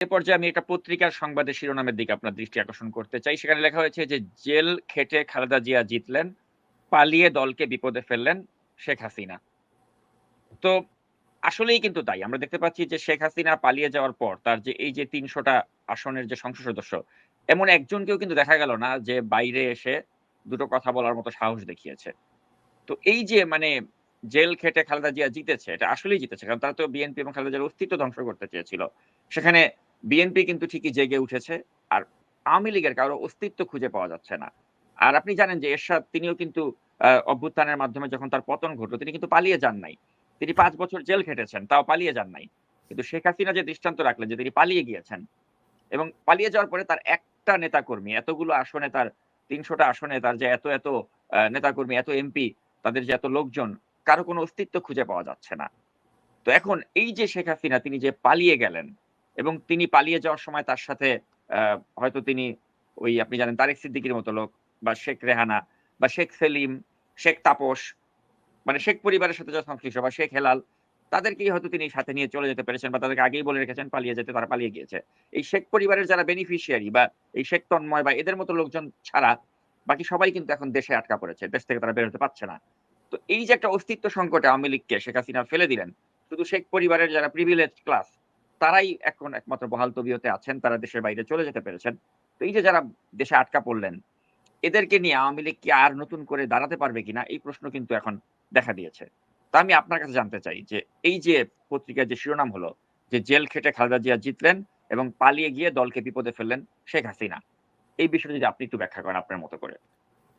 এ পর্যায়ে আমি একটা পত্রিকার সংবাদের শিরোনামের দিকে আপনার দৃষ্টি আকর্ষণ করতে চাই। সেখানে লেখা হয়েছে যে, জেল খেটে খালেদা জিয়া জিতলেন, পালিয়ে দলকে বিপদে ফেললেন শেখ হাসিনা। তো আসলেই কিন্তু তাই। আমরা দেখতে পাচ্ছি যে শেখ হাসিনা পালিয়ে যাওয়ার পর তার যে এই যে তিনশোটা আসনের যে সংসদ সদস্য, এমন একজনকেও কিন্তু দেখা গেল না যে বাইরে এসে দুটো কথা বলার মতো সাহস দেখিয়েছে। তো এই যে মানে জেল খেটে খালেদা জিয়া জিতেছে, এটা আসলেই জিতেছে। কারণ তারা তো বিএনপি এবং খালেদা জিয়ার অস্তিত্ব ধ্বংস করতে চেয়েছিল। সেখানে বিএনপি কিন্তু ঠিকই জেগে উঠেছে আর আওয়ামী লীগের কারও অস্তিত্ব খুঁজে পাওয়া যাচ্ছে না। আর আপনি জানেন যে এরশাদ, তিনিও কিন্তু অভ্যুত্থানের মাধ্যমে যখন তার পতন ঘটলো, তিনি কিন্তু পালিয়ে যান নাই। তিনি পাঁচ বছর জেল খেটেছেন, তাও পালিয়ে যান নাই। কিন্তু শেখ হাসিনা যে দৃষ্টান্ত রাখলেন যে তিনি পালিয়ে গিয়েছেন, এবং পালিয়ে যাওয়ার পরে তার একটা নেতাকর্মী, এতগুলো আসনে তার, তিনশোটা আসনে তার যে এত এত নেতাকর্মী, এত এমপি তাদের যে এত লোকজন কারও কোনো অস্তিত্ব খুঁজে পাওয়া যাচ্ছে না। তো এখন এই যে শেখ হাসিনা, তিনি যে পালিয়ে গেলেন এবং তিনি পালিয়ে যাওয়ার সময় তার সাথে হয়তো তিনি ওই আপনি জানেন তারেক সিদ্দিকির মতো লোক বা শেখ রেহানা বা শেখ সেলিম, শেখ তাপস মানে শেখ পরিবারের সাথে যারা সংশ্লিষ্ট বা শেখ হেলাল, তাদেরকেই হয়তো তিনি সাথে নিয়ে চলে যেতে পেরেছেন বা তাদেরকে আগেই বলে রেখেছেন পালিয়ে যেতে, তারা পালিয়ে গিয়েছে। এই শেখ পরিবারের যারা বেনিফিশিয়ারি বা এই শেখ তন্ময় বা এদের মতো লোকজন ছাড়া বাকি সবাই কিন্তু এখন দেশে আটকা পড়েছে, দেশ থেকে তারা বেরোতে পারছে না। তো এই যে একটা অস্তিত্ব সংকটে আওয়ামী লীগকে শেখ হাসিনা ফেলে দিলেন, শুধু শেখ পরিবারের যারা প্রিভিলেজ ক্লাস তারাই এখন একমাত্র বহাল তবিয়তে আছেন, তারা দেশের বাইরে চলে যেতে পেরেছেন। তো এই যে যারা দেশে আটকা পড়লেন, এদেরকে নিয়ে আওয়ামী লীগ কি আর নতুন করে দাঁড়াতে পারবে কিনা, এই প্রশ্ন কিন্তু এখন দেখা দিয়েছে। তা আমি আপনার কাছে জানতে চাই যে এই যে পত্রিকার যে শিরোনাম হলো, যে জেল খেটে খালেদা জিয়া জিতলেন এবং পালিয়ে গিয়ে দলকে বিপদে ফেললেন শেখ হাসিনা, এই বিষয়টা যদি আপনি একটু ব্যাখ্যা করেন আপনার মতো করে।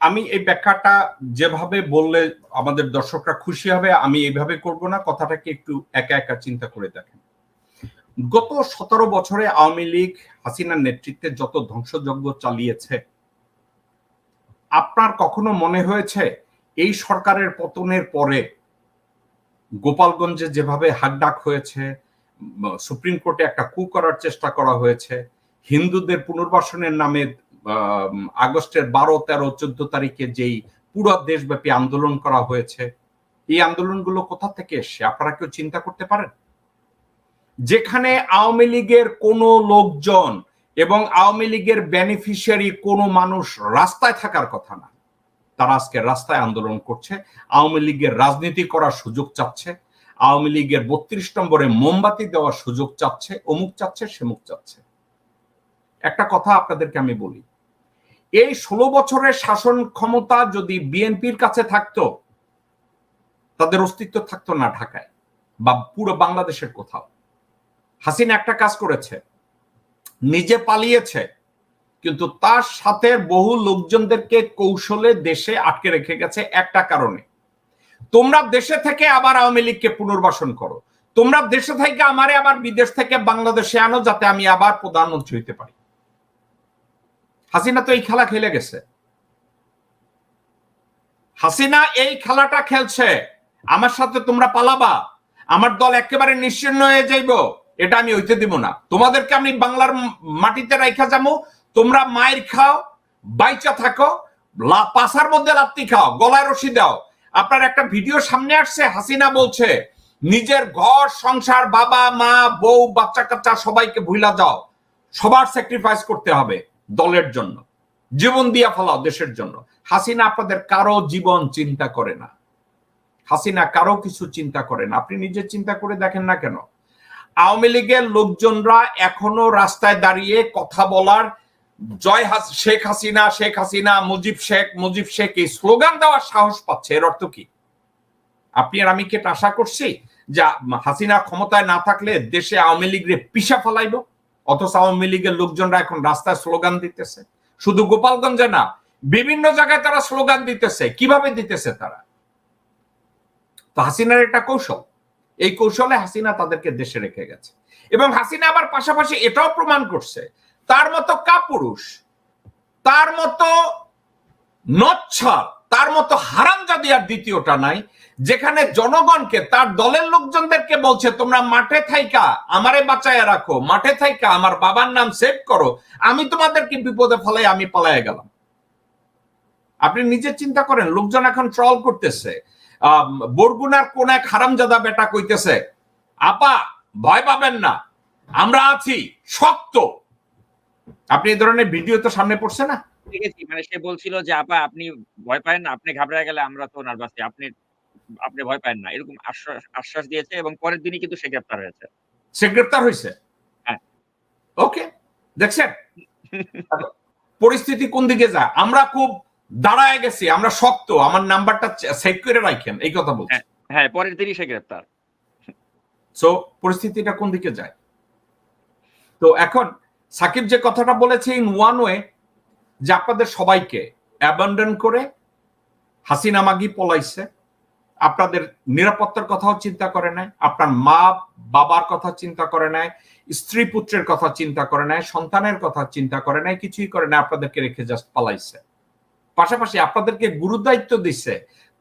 আমি এই ব্যাখ্যাটা যেভাবে বললে আমাদের দর্শকরা খুশি হবে, আমি এইভাবে করব না। কথাটাকে একটু একা একা চিন্তা করে দেখেন। গত সতেরো বছরে আওয়ামী লীগ হাসিনার নেতৃত্বে যত ধ্বংসযজ্ঞ চালিয়েছে, আপনার কখনো মনে হয়েছে এই সরকারের পতনের পরে গোপালগঞ্জে যেভাবে হাকডাক হয়েছে সুপ্রিম কোর্টে একটা কু করার চেষ্টা করা হয়েছে, হিন্দুদের পুনর্বাসনের নামে আগস্টের বারো, তেরো, চোদ্দ তারিখে যেই পুরো দেশব্যাপী আন্দোলন করা হয়েছে, এই আন্দোলনগুলো কোথা থেকে এসছে? আপনারা কেউ চিন্তা করতে পারেন? যেখানে আওয়ামী লীগের কোনো লোকজন এবং আওয়ামী লীগের বেনিফিশিয়ারি কোনো মানুষ রাস্তায় থাকার কথা না। তারা আজকে রাস্তায় আন্দোলন করছে, আওয়ামী লীগের রাজনীতি করার সুযোগ চাচ্ছে, আওয়ামী লীগের বত্রিশ নম্বরে মোমবাতি দেওয়ার সুযোগ চাচ্ছে, অমুক চাচ্ছে, সেমুক চাচ্ছে। একটা কথা আপনাদেরকে আমি বলি এই ষোলো বছরের শাসন ক্ষমতা যদি বিএনপির কাছে থাকতো, তাদের অস্তিত্ব থাকতো না ঢাকায় বা পুরো বাংলাদেশের কোথাও। হাসিনা একটা কাজ করেছে, নিজে পালিয়েছে, কিন্তু তার সাথে বহু লোকজনদেরকে কৌশলে দেশে আটকে রেখে গেছে একটা কারণে। তোমরা দেশে থেকে আবার আওয়ামী লীগকে পুনর্বাসন করো। তোমরা দেশে থেকে আমারে আবার বিদেশ থেকে বাংলাদেশে আনো যাতে আমি আবার প্রধানমন্ত্রী হইতে পারি। হাসিনা তো এই খেলা খেলে গেছে। হাসিনা এই খেলাটা খেলছে। আমার সাথে তোমরা পালাবা। আমার দল একেবারে নিশ্চিন্ন হয়ে যাইব। এটা আমি হইতে দিব না। তোমাদেরকে আমি বাংলার মাটিতে রাইখা যাব তোমরা মায়ের খাও, বাইচা থাকো পাশার মধ্যে লাত্তি খাও, গলায় রশি দাও। আপনার একটা ভিডিও সামনে আসছে, হাসিনা বলছে, নিজের ঘর, সংসার, বাবা, মা, বউ বাচ্চা কাচ্চা সবাইকে ভুলা যাও সবার স্যাক্রিফাইস করতে হবে। দলের জন্য, জীবন দিয়া ফেলাও দেশের জন্য। হাসিনা আপনাদের কারও জীবন চিন্তা করে না। হাসিনা কারও কিছু চিন্তা করে না। আপনি নিজে চিন্তা করে দেখেন না কেন? আওয়ামী লীগের লোকজনরা এখনও রাস্তায় দাঁড়িয়ে কথা বলার জয় শেখ হাসিনা শেখ হাসিনা, মুজিব শেখ মুজিব শেখ এই স্লোগান দেওয়ার সাহস পাচ্ছে। এর অর্থ কি? আপনি আর আমি কি এটা আশা করছি? যে হাসিনা ক্ষমতায় না থাকলে দেশে আওয়ামী লীগরে পিসা ফেলাইব? অথচ আওয়ামী লীগের লোকজনরা এখন রাস্তায় স্লোগান দিতেছে। শুধু গোপালগঞ্জে না, বিভিন্ন জায়গায় তারা স্লোগান দিতেছে। কীভাবে দিতেছে তারা? তো হাসিনার একটা কৌশল। এই কৌশলে হাসিনা তাদেরকে দেশে রেখে গেছে। এবং হাসিনা আবার পাশাপাশি এটাও প্রমাণ করছে। তার মতো কাপুরুষ, তার মতো নচ্ছল তার মতো হারামজাদি আর দ্বিতীয়টা নাই, যেখানে জনগণকে, তার দলের লোকজনদেরকে বলছে, তোমরা মাঠে থাইকা, আমারে বাঁচায় রাখো, মাঠে থাইকা, আমার বাবার নাম সেভ করো, আমি তোমাদেরকে বিপদে ফেলাই, আমি পালায় গেলাম। আপনি নিজে চিন্তা করেন, লোকজন এখন ট্রল করতেছে। বরগুনার কোন এক হারামজাদা বেটা কইতেছে, আপা, ভয় পাবেন না, আমরা আছি, শক্ত। আপনি এই ধরনের ভিডিও তো সামনে পড়ছে না? দেখেছি। মানে সে বলছিল যে আপা আপনি ভয় পায় না আপনি ঘাবড়ে গেলে আমরা তো নার্ভাস আপনি আপনি ভয় পায় না। এরকম আশ্বাস আশ্বাস দিয়েছে এবং পরের দিনই কিন্তু সে গ্রেপ্তার হয়েছে। সে গ্রেপ্তার হয়েছে? হ্যাঁ। ওকে দেখছেন? পরিস্থিতি কোন দিকে যায়? আমরা খুব দাঁড়ায় গেছি আমরা শক্ত আমার নাম্বারটা সেভ করে রাখেন এই কথা বলছি। হ্যাঁ পরের দিনই সে গ্রেপ্তার। সো পরিস্থিতিটা কোন দিকে যায়? তো এখন সাকিব যে কথাটা বলেছে ইন ওয়ান ওয়ে যে আপনাদের সবাইকে অ্যাবান্ডন করে হাসিনা মাগি পলাইছে। আপনাদের নিরাপত্তার কথাও চিন্তা করে নাই, আপনার মা বাবার কথা চিন্তা করে নাই, স্ত্রী পুত্রের কথা চিন্তা করে নাই, সন্তানের কথা চিন্তা করে নাই, কিছুই করে নাই, আপনাদেরকে রেখে জাস্ট পালাইছে। পাশাপাশি আপনাদেরকে গুরুদায়িত্ব দিচ্ছে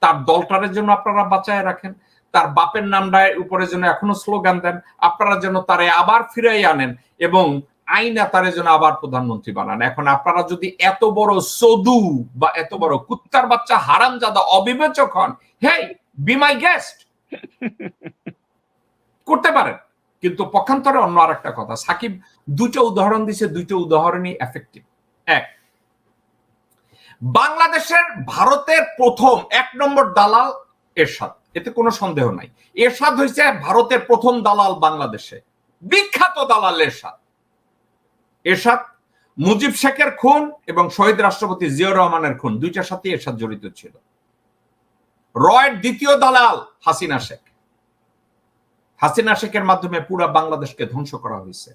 তার দলটারের জন্য আপনারা বাঁচায় রাখেন, তার বাপের নামটার উপরে যেন এখনও স্লোগান দেন, আপনারা যেন তারে আবার ফিরাই আনেন এবং আইনা তারে যেন আবার প্রধানমন্ত্রী বানান। এখন আপনারা যদি এত বড় সদু বা এত বড় কুত্তার বাচ্চা হারাম জাদা অবিবেচক হন হ্যাঁ বি মাই গেস্ট করতে পারেন। কিন্তু পক্ষান্তরে অন্য আর একটা কথা। সাকিব দুটো উদাহরণ দিছে, দুটো উদাহরণই এফেক্টিভ এক, বাংলাদেশের ভারতের প্রথম, এক নম্বর দালাল এরশাদ। এতে কোনো সন্দেহ নাই। এরশাদ হয়েছে ভারতের প্রথম দালাল বাংলাদেশে। বিখ্যাত দালাল এরশাদ। এরশাদ, মুজিব শেখের খুন এবং শহীদ রাষ্ট্রপতি জিয়াউর রহমানের খুন, দুইটার সাথে এরশাদ জড়িত ছিল। রয়ের দ্বিতীয় দালাল হাসিনা শেখ। হাসিনা শেখের মাধ্যমে পুরা বাংলাদেশকে ধ্বংস করা হয়েছে।